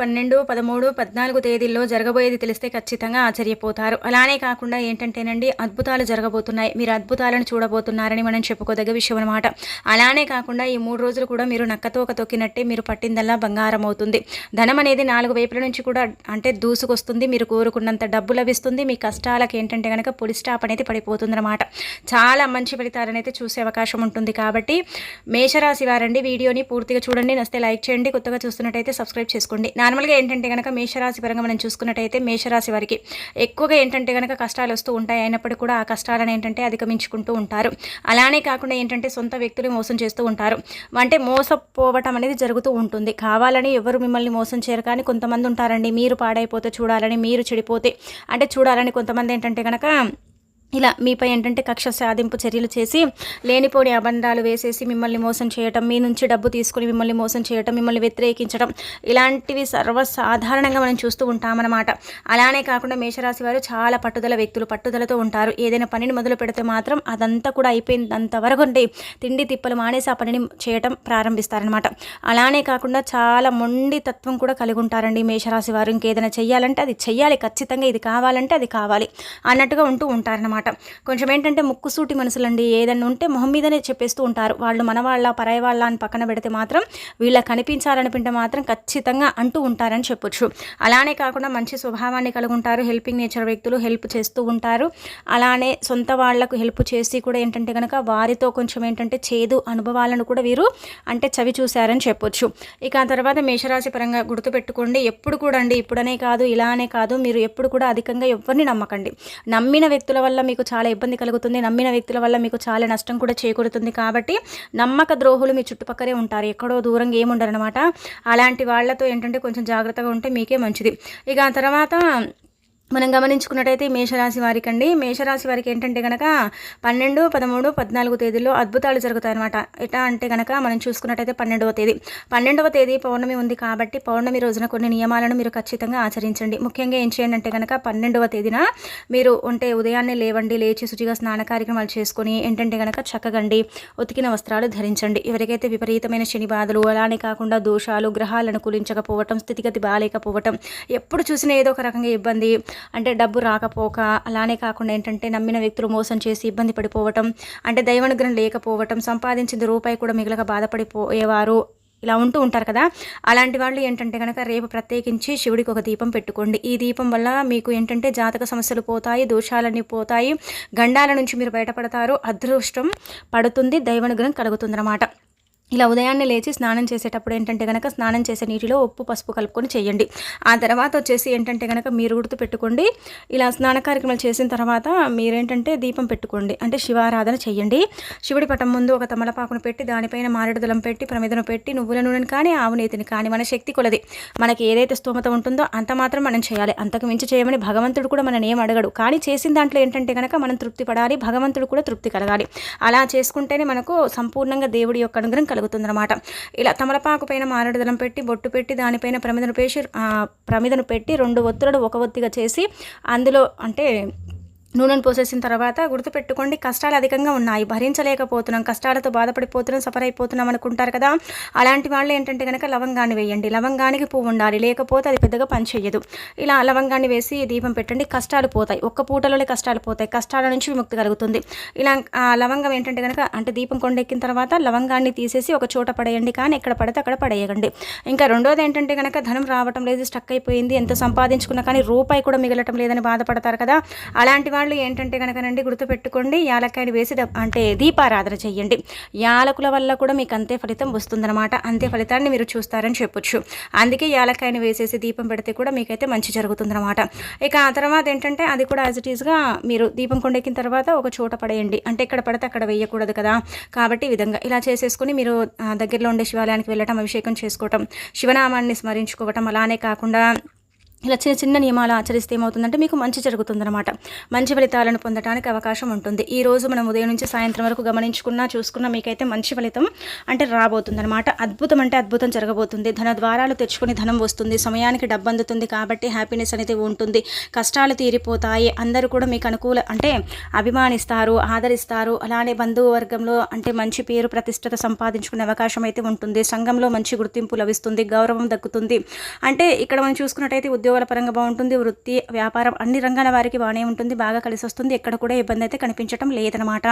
పన్నెండు పదమూడు పద్నాలుగు తేదీల్లో జరగబోయేది తెలిస్తే ఖచ్చితంగా ఆశ్చర్యపోతారు. అలానే కాకుండా ఏంటంటేనండి అద్భుతాలు జరగబోతున్నాయి. మీరు అద్భుతాలను చూడబోతున్నారని మనం చెప్పుకోదగ్గ విషయం అనమాట అలానే కాకుండా ఈ మూడు రోజులు కూడా మీరు నక్కతో ఒక తొక్కినట్టే మీరు పట్టిందల్లా బంగారం అవుతుంది. ధనం అనేది నాలుగు వైపుల నుంచి కూడా అంటే దూసుకొస్తుంది. మీరు కోరుకున్నంత డబ్బు లభిస్తుంది. మీ కష్టాలకు ఏంటంటే కనుక పులి స్టాప్ అనేది పడిపోతుంది అనమాట చాలా మంచి ఫలితాలను అయితే చూసే అవకాశం ఉంటుంది కాబట్టి మేషరాశి వారండి వీడియోని పూర్తిగా చూడండి. నస్తే లైక్ చేయండి. కొత్తగా చూస్తున్నట్టయితే సబ్స్క్రైబ్ చేసుకోండి. నార్మల్గా ఏంటంటే కనుక మేషరాశి పరంగా మనం చూసుకున్నట్టయితే మేషరాశి వారికి ఎక్కువగా ఏంటంటే కనుక కష్టాలు వస్తూ ఉంటాయి అయినప్పటికీ కూడా ఆ కష్టాలను ఏంటంటే అధిగమించుకుంటూ ఉంటారు. అలానే కాకుండా ఏంటంటే సొంత వ్యక్తులు మోసం చేస్తూ ఉంటారు. అంటే మోసపోవటం అనేది జరుగుతూ ఉంటుంది. కావాలని ఎవరు మిమ్మల్ని మోసం చేయరు కానీ కొంతమంది ఉంటారండి. మీరు పాడైపోతే చూడాలని మీరు చెడిపోతే అంటే చూడాలని కొంతమంది ఏంటంటే కనుక ఇలా మీపై ఏంటంటే కక్ష సాధింపు చర్యలు చేసి లేనిపోని అబంధాలు వేసేసి మిమ్మల్ని మోసం చేయటం మీ నుంచి డబ్బు తీసుకుని మిమ్మల్ని మోసం చేయటం మిమ్మల్ని వ్యతిరేకించడం ఇలాంటివి సర్వసాధారణంగా మనం చూస్తూ ఉంటామన్నమాట. అలానే కాకుండా మేషరాశి వారు చాలా పట్టుదల వ్యక్తులు పట్టుదలతో ఉంటారు. ఏదైనా పనిని మొదలు పెడితే మాత్రం అదంతా కూడా అయిపోయినంతవరకు ఉండి తిండి తిప్పలు మానేసి ఆ పనిని చేయటం ప్రారంభిస్తారనమాట అలానే కాకుండా చాలా మొండి తత్వం కూడా కలిగి ఉంటారండి మేషరాశి వారు. ఇంకేదైనా చేయాలంటే అది చెయ్యాలి. ఖచ్చితంగా ఇది కావాలంటే అది కావాలి. అన్నట్టుగా ఉంటూ ఉంటారనమాట అనమాట కొంచెం ఏంటంటే ముక్కుసూటి మనసులండి ఏదన్నా ఉంటే మొహం మీదనే చెప్పేస్తూ ఉంటారు. వాళ్ళు మన వాళ్ళ పరాయి వాళ్ళ అని పక్కన పెడితే మాత్రం వీళ్ళ కనిపించాలనిపింటే మాత్రం ఖచ్చితంగా అంటూ ఉంటారని చెప్పొచ్చు. అలానే కాకుండా మంచి స్వభావాన్ని కలిగి ఉంటారు హెల్పింగ్ నేచర్ వ్యక్తులు హెల్ప్ చేస్తూ ఉంటారు. అలానే సొంత వాళ్ళకు హెల్ప్ చేసి కూడా ఏంటంటే కనుక వారితో కొంచెం ఏంటంటే చేదు అనుభవాలను కూడా వీరు అంటే చవి చూశారని చెప్పొచ్చు. ఇక ఆ తర్వాత మేషరాశి పరంగా గుర్తుపెట్టుకోండి. ఎప్పుడు కూడా అండి ఇప్పుడనే కాదు ఇలానే కాదు. మీరు ఎప్పుడు కూడా అధికంగా ఎవరిని నమ్మకండి. నమ్మిన వ్యక్తుల వల్ల మీకు చాలా ఇబ్బంది కలుగుతుంది. నమ్మిన వ్యక్తుల వల్ల మీకు చాలా నష్టం కూడా చేకూరుతుంది. కాబట్టి నమ్మక ద్రోహులు మీ చుట్టుపక్కలే ఉంటారు. ఎక్కడో దూరంగా ఏముండరనమాట అలాంటి వాళ్ళతో ఏంటంటే కొంచెం జాగ్రత్తగా ఉంటే మీకే మంచిది. ఇక ఆ తర్వాత మనం గమనించుకున్నట్టయితే మేషరాశి వారికి అండి మేషరాశి వారికి ఏంటంటే కనుక పన్నెండు పదమూడు పద్నాలుగు తేదీలో అద్భుతాలు జరుగుతాయి అనమాట ఎట్లా అంటే కనుక మనం చూసుకున్నట్టయితే పన్నెండవ తేదీ. పన్నెండవ తేదీ పౌర్ణమి ఉంది కాబట్టి పౌర్ణమి రోజున కొన్ని నియమాలను మీరు ఖచ్చితంగా ఆచరించండి. ముఖ్యంగా ఏం చేయండి అంటే కనుక పన్నెండవ తేదీన మీరు ఉంటే ఉదయాన్నే లేవండి లేచి శుచిగా స్నాన కార్యక్రమాలు చేసుకొని ఏంటంటే కనుక చక్కగండి ఉతికిన వస్త్రాలు ధరించండి. ఎవరికైతే విపరీతమైన శని బాధలు అలానే కాకుండా దోషాలు గ్రహాలను కూలించకపోవటం స్థితిగతి బాగాలేకపోవటం ఎప్పుడు చూసినా ఏదో ఒక రకంగా ఇబ్బంది అంటే డబ్బు రాకపోక అలానే కాకుండా ఏంటంటే నమ్మిన వ్యక్తులు మోసం చేసి ఇబ్బంది పడిపోవటం అంటే దైవానుగ్రహం లేకపోవటం సంపాదించిన రూపాయి కూడా మిగలక బాధపడిపోయేవారు ఇలా ఉంటూ ఉంటారు కదా. అలాంటి వాళ్ళు ఏంటంటే కనుక రేపు ప్రత్యేకించి శివుడికి ఒక దీపం పెట్టుకోండి. ఈ దీపం వల్ల మీకు ఏంటంటే జాతక సమస్యలు పోతాయి దోషాలన్నీ పోతాయి. గండాల నుంచి మీరు బయటపడతారు. అదృష్టం పడుతుంది దైవానుగ్రహం కలుగుతుందన్నమాట. ఇలా ఉదయాన్నే లేచి స్నానం చేసేటప్పుడు ఏంటంటే కనుక స్నానం చేసే నీటిలో ఉప్పు పసుపు కలుపుకొని చేయండి. ఆ తర్వాత వచ్చేసి ఏంటంటే కనుక మీరు గుర్తు పెట్టుకోండి. ఇలా స్నాన కార్యక్రమాలు చేసిన తర్వాత మీరేంటంటే దీపం పెట్టుకోండి. అంటే శివారాధన చేయండి. శివుడి పటం ముందు ఒక తమలపాకును పెట్టి దానిపైన మారేడుదలం పెట్టి ప్రమిదను పెట్టి నువ్వుల నూనెని కానీ ఆవు నేతిని కానీ మన శక్తి కొలది. మనకి ఏదైతే స్తోమత ఉంటుందో అంత మాత్రం మనం చేయాలి. అంతకు మించి చేయమని భగవంతుడు కూడా మనం ఏం అడగడు. కానీ చేసిన దాంట్లో ఏంటంటే కనుక మనం తృప్తి పడాలి భగవంతుడు కూడా తృప్తి కలగాలి. అలా చేసుకుంటేనే మనకు సంపూర్ణంగా దేవుడి యొక్క అనుగ్రహం కలుగుతుందన్నమాట. ఇలా తమలపాకు పైన మారేడుదలం పెట్టి బొట్టు పెట్టి దానిపైన ప్రమిదను పేసి ప్రమిదను పెట్టి రెండు ఒత్తులను ఒక ఒత్తిగా చేసి అందులో అంటే నూనెను పోసేసిన తర్వాత గుర్తుపెట్టుకోండి కష్టాలు అధికంగా ఉన్నాయి. భరించలేకపోతున్నాం కష్టాలతో బాధపడిపోతున్నాం సఫర్ అయిపోతున్నాం అనుకుంటారు కదా? అలాంటి వాళ్ళు ఏంటంటే కనుక లవంగాన్ని వేయండి. లవంగానికి పువ్వు ఉండాలి లేకపోతే అది పెద్దగా పనిచేయదు. ఇలా లవంగాన్ని వేసి దీపం పెట్టండి కష్టాలు పోతాయి. ఒక్క పూటలోనే కష్టాలు పోతాయి. కష్టాల నుంచి విముక్తి కలుగుతుంది. ఇలా ఆ లవంగం ఏంటంటే కనుక అంటే దీపం కొండెక్కిన తర్వాత లవంగాన్ని తీసేసి ఒక చోట పడేయండి కానీ ఎక్కడ పడితే అక్కడ పడేయకండి. ఇంకా రెండోది ఏంటంటే కనుక ధనం రావటం లేదు స్టక్ అయిపోయింది ఎంత సంపాదించుకున్నా కానీ రూపాయి కూడా మిగలటం లేదని బాధపడతారు కదా? అలాంటి వాళ్ళు ఏంటంటే కనుకనండి గుర్తుపెట్టుకోండి. యాలక్కాయని వేసి అంటే దీపారాధన చేయండి యాలకుల వల్ల కూడా మీకు అంతే ఫలితం వస్తుందన్నమాట. అంతే ఫలితాన్ని మీరు చూస్తారని చెప్పొచ్చు. అందుకే యాలక్కాయని వేసేసి దీపం పెడితే కూడా మీకైతే మంచి జరుగుతుందన్నమాట. ఇక ఆ తర్వాత ఏంటంటే అది కూడా యాజ్ ఇట్ ఈస్గా మీరు దీపం కొండెక్కిన తర్వాత ఒక చోట పడేయండి. అంటే ఎక్కడ పడితే అక్కడ వేయకూడదు కదా. కాబట్టి ఈ విధంగా ఇలా చేసేసుకుని మీరు దగ్గరలో ఉండే శివాలయానికి వెళ్ళటం అభిషేకం చేసుకోవటం శివనామాన్ని స్మరించుకోవటం అలానే కాకుండా ఇలా చిన్న చిన్న నియమాలు ఆచరిస్తే ఏమవుతుందంటే మీకు మంచి జరుగుతుందన్నమాట. మంచి ఫలితాలను పొందడానికి అవకాశం ఉంటుంది. ఈ రోజు మనం ఉదయం నుంచి సాయంత్రం వరకు గమనించుకున్నా చూసుకున్నా మీకైతే మంచి ఫలితం అంటే రాబోతుందన్నమాట. అద్భుతం అంటే అద్భుతం జరగబోతుంది. ధన ద్వారాలు తెచ్చుకుని ధనం వస్తుంది. సమయానికి డబ్బు అందుతుంది కాబట్టి హ్యాపీనెస్ అనేది ఉంటుంది. కష్టాలు తీరిపోతాయి. అందరూ కూడా మీకు అనుకూల అంటే అభిమానిస్తారు ఆదరిస్తారు. అలానే బంధువు వర్గంలో అంటే మంచి పేరు ప్రతిష్టత సంపాదించుకునే అవకాశం అయితే ఉంటుంది. సంఘంలో మంచి గుర్తింపు లభిస్తుంది. గౌరవం దక్కుతుంది. అంటే ఇక్కడ మనం చూసుకున్నట్టయితే ఉద్యోగాల పరంగా బాగుంటుంది వృత్తి వ్యాపారం అన్ని రంగాల వారికి బాగానే ఉంటుంది బాగా కలిసి వస్తుంది ఎక్కడ కూడా ఇబ్బంది అయితే కనిపించడం లేదనమాట.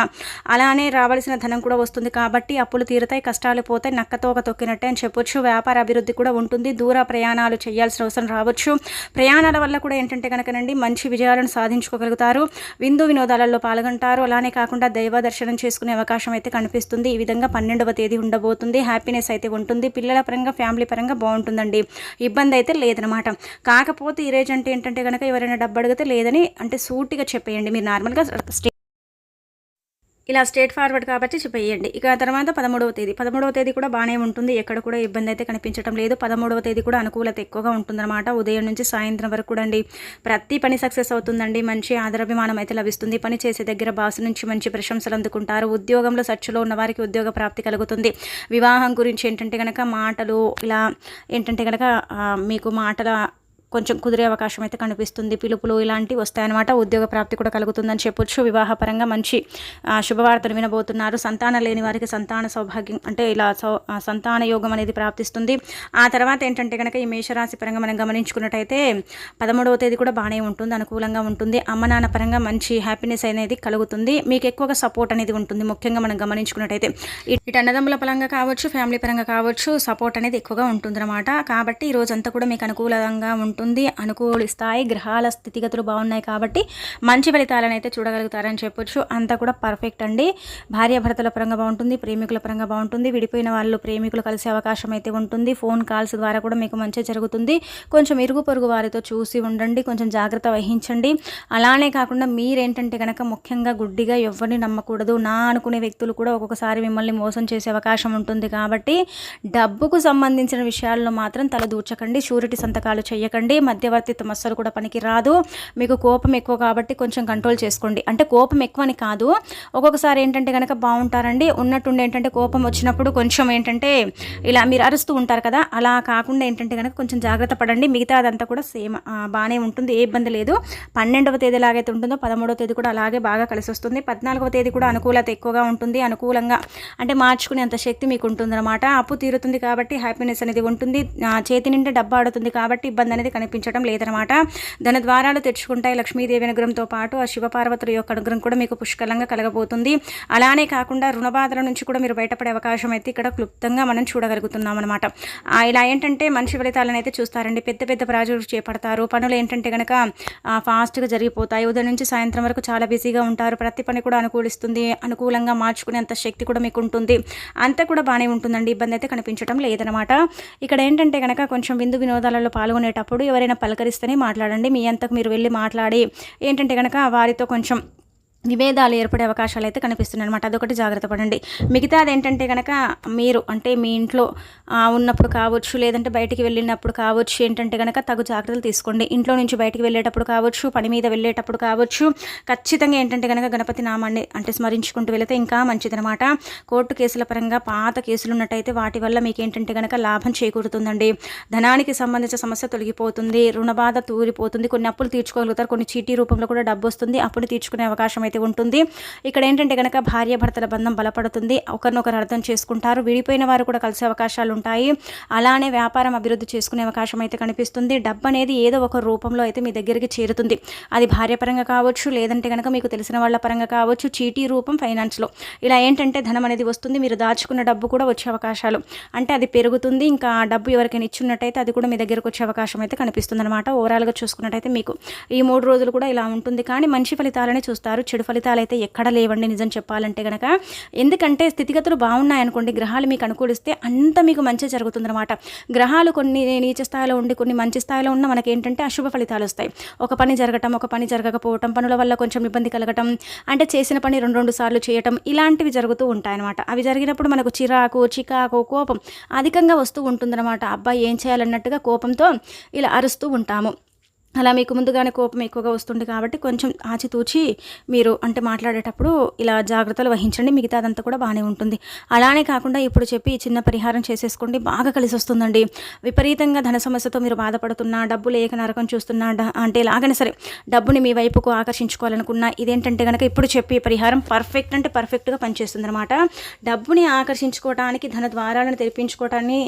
అలానే రావాల్సిన ధనం కూడా వస్తుంది కాబట్టి అప్పులు తీరుతాయి కష్టాలు పోతాయి నక్కతో ఒక తొక్కినట్టే అని చెప్పొచ్చు. వ్యాపార అభివృద్ధి కూడా ఉంటుంది దూర ప్రయాణాలు చేయాల్సిన అవసరం రావచ్చు. ప్రయాణాల వల్ల కూడా ఏంటంటే కనుకనండి మంచి విజయాలను సాధించుకోగలుగుతారు విందు వినోదాలలో పాల్గొంటారు. అలానే కాకుండా దైవ దర్శనం చేసుకునే అవకాశం అయితే కనిపిస్తుంది. ఈ విధంగా పన్నెండవ తేదీ ఉండబోతుంది. హ్యాపీనెస్ అయితే ఉంటుంది. పిల్లల పరంగా ఫ్యామిలీ పరంగా బాగుంటుందండి. ఇబ్బంది అయితే లేదనమాట. కాకపోతే ఈ రేజ్ అంటే ఏంటంటే కనుక ఎవరైనా డబ్బు అడిగితే లేదని అంటే సూటిగా చెప్పేయండి. మీరు నార్మల్గా స్టే ఇలా స్ట్రేట్ ఫార్వర్డ్ కాబట్టి చెప్పేయండి. ఇక తర్వాత పదమూడవ తేదీ. పదమూడవ తేదీ కూడా బాగానే ఉంటుంది. ఎక్కడ కూడా ఇబ్బంది అయితే కనిపించడం లేదు. పదమూడవ తేదీ కూడా అనుకూలత ఎక్కువగా ఉంటుందన్నమాట. ఉదయం నుంచి సాయంత్రం వరకు కూడా అండి. ప్రతి పని సక్సెస్ అవుతుందండి. మంచి ఆదరాభిమానం అయితే లభిస్తుంది. పని చేసే దగ్గర బాస్ నుంచి మంచి ప్రశంసలు అందుకుంటారు. ఉద్యోగంలో సచ్చులో ఉన్న వారికి ఉద్యోగ ప్రాప్తి కలుగుతుంది. వివాహం గురించి ఏంటంటే కనుక మాటలు ఇలా ఏంటంటే కనుక మీకు మాటల కొంచెం కుదిరే అవకాశం అయితే కనిపిస్తుంది. పిలుపులు ఇలాంటివి వస్తాయన్నమాట. ఉద్యోగ ప్రాప్తి కూడా కలుగుతుందని చెప్పొచ్చు. వివాహపరంగా మంచి శుభవార్తలు వినబోతున్నారు. సంతానం లేని వారికి సంతాన సౌభాగ్యం అంటే ఇలా సౌ సంతాన యోగం అనేది ప్రాప్తిస్తుంది. ఆ తర్వాత ఏంటంటే కనుక ఈ మేషరాశి పరంగా మనం గమనించుకున్నట్టయితే పదమూడవ తేదీ కూడా బాగానే ఉంటుంది అనుకూలంగా ఉంటుంది. అమ్మ నాన్న పరంగా మంచి హ్యాపీనెస్ అనేది కలుగుతుంది. మీకు ఎక్కువగా సపోర్ట్ అనేది ఉంటుంది. ముఖ్యంగా మనం గమనించుకున్నట్టయితే ఇటు అన్నదమ్ముల పరంగా కావచ్చు ఫ్యామిలీ పరంగా కావచ్చు సపోర్ట్ అనేది ఎక్కువగా ఉంటుందన్నమాట. కాబట్టి ఈ రోజంతా కూడా మీకు అనుకూలంగా ఉంటుంది ఉంటుంది. అనుకూలిస్తాయి గ్రహాల స్థితిగతులు బాగున్నాయి కాబట్టి మంచి ఫలితాలను అయితే చూడగలుగుతారని చెప్పొచ్చు. అంతా కూడా పర్ఫెక్ట్ అండి. భార్యాభర్తల పరంగా బాగుంటుంది. ప్రేమికుల పరంగా బాగుంటుంది. విడిపోయిన వాళ్ళు ప్రేమికులు కలిసే అవకాశం అయితే ఉంటుంది. ఫోన్ కాల్స్ ద్వారా కూడా మీకు మంచి జరుగుతుంది. కొంచెం ఇరుగు పొరుగు వారితో చూసి ఉండండి. కొంచెం జాగ్రత్త వహించండి. అలానే కాకుండా మీరేంటంటే కనుక ముఖ్యంగా గుడ్డిగా ఎవరిని నమ్మకూడదు. నా అనుకునే వ్యక్తులు కూడా ఒక్కొక్కసారి మిమ్మల్ని మోసం చేసే అవకాశం ఉంటుంది కాబట్టి డబ్బుకు సంబంధించిన విషయాల్లో మాత్రం తల దూర్చకండి. షూరిటీ సంతకాలు చేయకండి. చేసుకోండి మధ్యవర్తిత్వం అస్సలు కూడా పనికి రాదు. మీకు కోపం ఎక్కువ కాబట్టి కొంచెం కంట్రోల్ చేసుకోండి. అంటే కోపం ఎక్కువ అని కాదు. ఒక్కొక్కసారి ఏంటంటే కనుక బాగుంటారండి. ఉన్నట్టుండి ఏంటంటే కోపం వచ్చినప్పుడు కొంచెం ఏంటంటే ఇలా మీరు అరుస్తూ ఉంటారు కదా అలా కాకుండా ఏంటంటే కనుక కొంచెం జాగ్రత్త పడండి. మిగతా అదంతా కూడా సేమ్ బాగానే ఉంటుంది. ఏ ఇబ్బంది లేదు. పన్నెండవ తేదీ ఎలాగైతే ఉంటుందో పదమూడవ తేదీ కూడా అలాగే బాగా కలిసి వస్తుంది పద్నాలుగవ తేదీ కూడా అనుకూలత ఎక్కువగా ఉంటుంది. అనుకూలంగా అంటే మార్చుకునేంత శక్తి మీకు ఉంటుందన్నమాట అప్పు తీరుతుంది కాబట్టి హ్యాపీనెస్ అనేది ఉంటుంది. చేతి నిండా డబ్బా ఆడుతుంది కాబట్టి ఇబ్బంది అనేది కనిపించడం లేదనమాట దాని ద్వారాలు తెచ్చుకుంటాయి. లక్ష్మీదేవి అనుగ్రహంతో పాటు ఆ శివపార్వతుల యొక్క అనుగ్రహం కూడా మీకు పుష్కలంగా కలగబోతుంది. అలానే కాకుండా రుణబాధల నుంచి కూడా మీరు బయటపడే అవకాశం అయితే ఇక్కడ క్లుప్తంగా మనం చూడగలుగుతున్నాం అనమాట ఇలా ఏంటంటే మంచి ఫలితాలను అయితే చూస్తారండి. పెద్ద పెద్ద ప్రాజెక్టులు చేపడతారు. పనులు ఏంటంటే కనుక ఫాస్ట్గా జరిగిపోతాయి. ఉదయం నుంచి సాయంత్రం వరకు చాలా బిజీగా ఉంటారు. ప్రతి పని కూడా అనుకూలిస్తుంది. అనుకూలంగా మార్చుకునేంత శక్తి కూడా మీకు ఉంటుంది. అంతా కూడా బాగానే ఉంటుందండి. ఇబ్బంది అయితే కనిపించడం లేదనమాట ఇక్కడ ఏంటంటే కనుక కొంచెం విందు వినోదాలలో పాల్గొనేటప్పుడు ఎవరైనా పలకరిస్తేనే మాట్లాడండి. మీ అంతకు మీరు వెళ్ళి మాట్లాడి ఏంటంటే కనుక వారితో కొంచెం విభేదాలు ఏర్పడే అవకాశాలు అయితే కనిపిస్తున్నాయి అనమాట అదొకటి జాగ్రత్త పడండి. మిగతా అదేంటంటే కనుక మీరు అంటే మీ ఇంట్లో ఉన్నప్పుడు కావచ్చు లేదంటే బయటికి వెళ్ళినప్పుడు కావచ్చు ఏంటంటే కనుక తగు జాగ్రత్తలు తీసుకోండి. ఇంట్లో నుంచి బయటికి వెళ్ళేటప్పుడు కావచ్చు పని మీద వెళ్ళేటప్పుడు కావచ్చు ఖచ్చితంగా ఏంటంటే కనుక గణపతి నామాన్ని అంటే స్మరించుకుంటూ వెళితే ఇంకా మంచిదనమాట కోర్టు కేసుల పరంగా పాత కేసులు ఉన్నట్టయితే వాటి వల్ల మీకు ఏంటంటే కనుక లాభం చేకూరుతుందండి. ధనానికి సంబంధించిన సమస్య తొలగిపోతుంది రుణబాధ తూరిపోతుంది కొన్ని అప్పులు తీర్చుకోగలుగుతారు కొన్ని చీటీ రూపంలో కూడా డబ్బు వస్తుంది అప్పులు తీర్చుకునే అవకాశం అయితే అయితే ఉంటుంది. ఇక్కడ ఏంటంటే కనుక భార్యాభర్తల బంధం బలపడుతుంది. ఒకరినొకరు అర్థం చేసుకుంటారు. విడిపోయిన వారు కూడా కలిసే అవకాశాలు ఉంటాయి. అలానే వ్యాపారం అభివృద్ధి చేసుకునే అవకాశం అయితే కనిపిస్తుంది. డబ్బు అనేది ఏదో ఒక రూపంలో అయితే మీ దగ్గరికి చేరుతుంది. అది భార్యపరంగా కావచ్చు లేదంటే కనుక మీకు తెలిసిన వాళ్ళ పరంగా కావచ్చు చీటీ రూపం ఫైనాన్స్లో ఇలా ఏంటంటే ధనం అనేది వస్తుంది. మీరు దాచుకున్న డబ్బు కూడా వచ్చే అవకాశాలు. అంటే అది పెరుగుతుంది. ఇంకా డబ్బు ఎవరికైనా ఇచ్చినట్టయితే అది కూడా మీ దగ్గరకు వచ్చే అవకాశం అయితే కనిపిస్తుంది అనమాట ఓవరాల్గా చూసుకున్నట్టయితే మీకు ఈ మూడు రోజులు కూడా ఇలా ఉంటుంది. కానీ మంచి ఫలితాలనే చూస్తారు. చెడు ఫలితాలు అయితే ఎక్కడ లేవండి నిజం చెప్పాలంటే కనుక ఎందుకంటే స్థితిగతులు బాగున్నాయనుకోండి గ్రహాలు మీకు అనుకూలిస్తే అంత మీకు మంచి జరుగుతుందన్నమాట. గ్రహాలు కొన్ని నీచ స్థాయిలో ఉండి కొన్ని మంచి స్థాయిలో ఉన్న మనకి ఏంటంటే అశుభ ఫలితాలు వస్తాయి ఒక పని జరగటం ఒక పని జరగకపోవటం పనుల వల్ల కొంచెం ఇబ్బంది కలగటం అంటే చేసిన పని రెండు రెండు సార్లు చేయటం ఇలాంటివి జరుగుతూ ఉంటాయన్నమాట. అవి జరిగినప్పుడు మనకు చిరాకు చికాకు కోపం అధికంగా వస్తూ ఉంటుందన్నమాట. అబ్బాయి ఏం చేయాలన్నట్టుగా కోపంతో ఇలా అరుస్తూ ఉంటాము. అలా మీకు ముందుగానే కోపం ఎక్కువగా వస్తుంది కాబట్టి కొంచెం ఆచితూచి మీరు అంటే మాట్లాడేటప్పుడు ఇలా జాగ్రత్తలు వహించండి మిగతా అదంతా కూడా బాగానే ఉంటుంది. అలానే కాకుండా ఇప్పుడు చెప్పి చిన్న పరిహారం చేసేసుకోండి బాగా కలిసి వస్తుందండి విపరీతంగా ధన సమస్యతో మీరు బాధపడుతున్నా డబ్బు లేక నరకం చూస్తున్నా అంటే లాగానే సరే డబ్బుని మీ వైపుకు ఆకర్షించుకోవాలనుకున్నా ఇదేంటంటే కనుక ఇప్పుడు చెప్పి పరిహారం పర్ఫెక్ట్ అంటే పర్ఫెక్ట్గా పనిచేస్తుంది అనమాట డబ్బుని ఆకర్షించుకోవడానికి ధన ద్వారాలను తెరిపించుకోవటాన్ని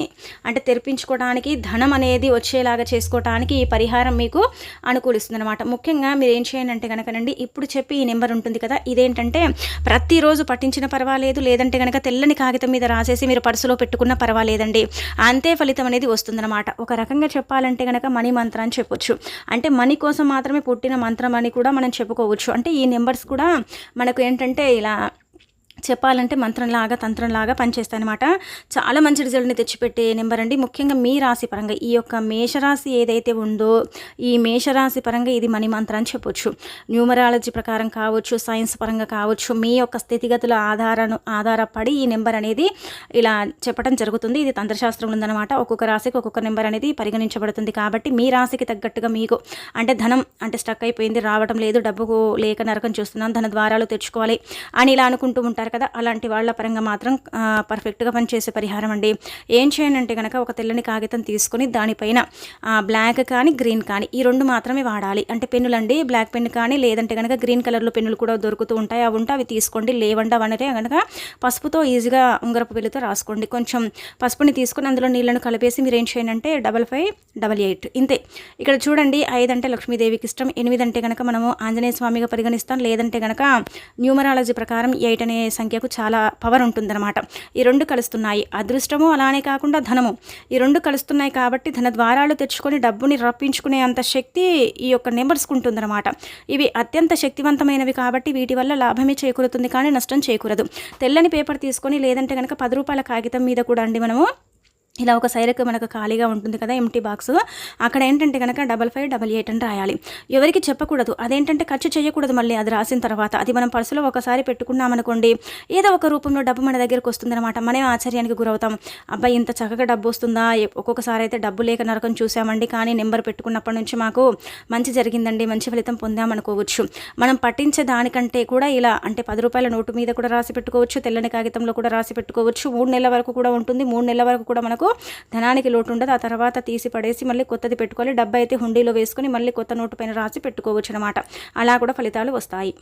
అంటే తెరిపించుకోవడానికి ధనం అనేది వచ్చేలాగా చేసుకోవటానికి ఈ పరిహారం మీకు అనుకూలిస్తుంది అనమాట ముఖ్యంగా మీరు ఏం చేయండి అంటే కనుకనండి ఇప్పుడు చెప్పి ఈ నెంబర్ ఉంటుంది కదా ఇదేంటంటే ప్రతిరోజు పట్టించిన పర్వాలేదు లేదంటే కనుక తెల్లని కాగితం మీద రాసేసి మీరు పర్సులో పెట్టుకున్న పర్వాలేదండి. అంతే ఫలితం అనేది వస్తుందన్నమాట. ఒక రకంగా చెప్పాలంటే కనుక మనీ మంత్రం అని చెప్పొచ్చు. అంటే మనీ కోసం మాత్రమే పుట్టిన మంత్రం అని కూడా మనం చెప్పుకోవచ్చు. అంటే ఈ నెంబర్స్ కూడా మనకు ఏంటంటే ఇలా చెప్పాలంటే మంత్రంలాగా తంత్రంలాగా పనిచేస్తాయి అనమాట చాలా మంచి రిజల్ట్ని తెచ్చిపెట్టే నెంబర్ అండి. ముఖ్యంగా మీ రాశి పరంగా ఈ యొక్క మేషరాశి ఏదైతే ఉందో ఈ మేషరాశి పరంగా ఇది మనీ మంత్రం అని చెప్పొచ్చు. న్యూమరాలజీ ప్రకారం కావచ్చు సైన్స్ పరంగా కావచ్చు మీ యొక్క స్థితిగతుల ఆధారను ఆధారపడి ఈ నెంబర్ అనేది ఇలా చెప్పడం జరుగుతుంది. ఇది తంత్రశాస్త్రం ఉందన్నమాట. ఒక్కొక్క రాశికి ఒక్కొక్క నెంబర్ అనేది పరిగణించబడుతుంది కాబట్టి మీ రాశికి తగ్గట్టుగా మీకు అంటే ధనం అంటే స్టక్ అయిపోయింది రావడం లేదు డబ్బుకు లేక నరకం చూస్తున్నాను ధన ద్వారాలు తెచ్చుకోవాలి అని ఇలా అనుకుంటూ ఉంటారు. ఉంటారు కదా అలాంటి వాళ్ళ పరంగా మాత్రం పర్ఫెక్ట్గా పనిచేసే పరిహారం అండి. ఏం చేయనంటే కనుక ఒక తెల్లని కాగితం తీసుకొని దానిపైన బ్లాక్ కానీ గ్రీన్ కానీ ఈ రెండు మాత్రమే వాడాలి. అంటే పెన్నులండి బ్లాక్ పెన్ కానీ లేదంటే కనుక గ్రీన్ కలర్లో పెన్నులు కూడా దొరుకుతూ ఉంటాయి. అవి ఉంటే అవి తీసుకోండి. లేవండా అవనటే కనుక పసుపుతో ఈజీగా ఉంగరపు వెలుతో రాసుకోండి. కొంచెం పసుపుని తీసుకొని అందులో నీళ్ళను కలిపేసి మీరు ఏం చేయనంటే డబల్ ఫైవ్ డబల్ ఎయిట్ ఇంతే. ఇక్కడ చూడండి ఐదు అంటే లక్ష్మీదేవికి ఇష్టం. ఎనిమిది అంటే కనుక మనము ఆంజనేయ స్వామిగా పరిగణిస్తాం. లేదంటే కనుక న్యూమరాలజీ ప్రకారం ఎయిట్ అనే సంఖ్యకు చాలా పవర్ ఉంటుందన్నమాట. ఈ రెండు కలుస్తున్నాయి. అదృష్టము అలానే కాకుండా ధనము. ఈ రెండు కలుస్తున్నాయి కాబట్టి ధన ద్వారాలు తెచ్చుకొని డబ్బుని రప్పించుకునే అంత శక్తి ఈ యొక్క నెంబర్స్కి ఉంటుందన్నమాట. ఇవి అత్యంత శక్తివంతమైనవి కాబట్టి వీటి వల్ల లాభమే చేకూరుతుంది కానీ నష్టం చేకూరదు. తెల్లని పేపర్ తీసుకొని లేదంటే కనుక పది రూపాయల కాగితం మీద కూడా అండి మనము ఇలా ఒక సైడ్కి మనకు ఖాళీగా ఉంటుంది కదా ఎంటీ బాక్స్ అక్కడ ఏంటంటే కనుక డబల్ ఫైవ్ డబల్ ఎయిట్ అని రాయాలి. ఎవరికి చెప్పకూడదు. అదేంటంటే ఖర్చు చేయకూడదు మళ్ళీ అది రాసిన తర్వాత. అది మనం పర్సులో ఒకసారి పెట్టుకున్నామనుకోండి ఏదో ఒక రూపంలో డబ్బు మన దగ్గరకు వస్తుందన్నమాట. మనం ఆశ్చర్యానికి గురవుతాం. అబ్బాయి ఇంత చక్కగా డబ్బు వస్తుందా? ఒక్కొక్కసారి అయితే డబ్బు లేక నరకం చూసామండి. కానీ నెంబర్ పెట్టుకున్నప్పటి నుంచి మాకు మంచి జరిగిందండి. మంచి ఫలితం పొందామనుకోవచ్చు మనం పట్టించే దానికంటే కూడా ఇలా అంటే పది రూపాయల నోటు మీద కూడా రాసి పెట్టుకోవచ్చు. తెల్లని కాగితంలో కూడా రాసి పెట్టుకోవచ్చు. మూడు నెలల వరకు కూడా ఉంటుంది. మూడు నెలల వరకు కూడా మనకు ధనానికి లోటు ఉండదు ఆ తర్వాత తీసి పడేసి మళ్ళీ కొత్తది పెట్టుకోవాలి. డబ్బు అయితే హుండీలో వేసుకొని మళ్ళీ కొత్త నోటు పైన రాసి పెట్టుకోవచ్చు అనమాట అలా కూడా ఫలితాలు వస్తాయి.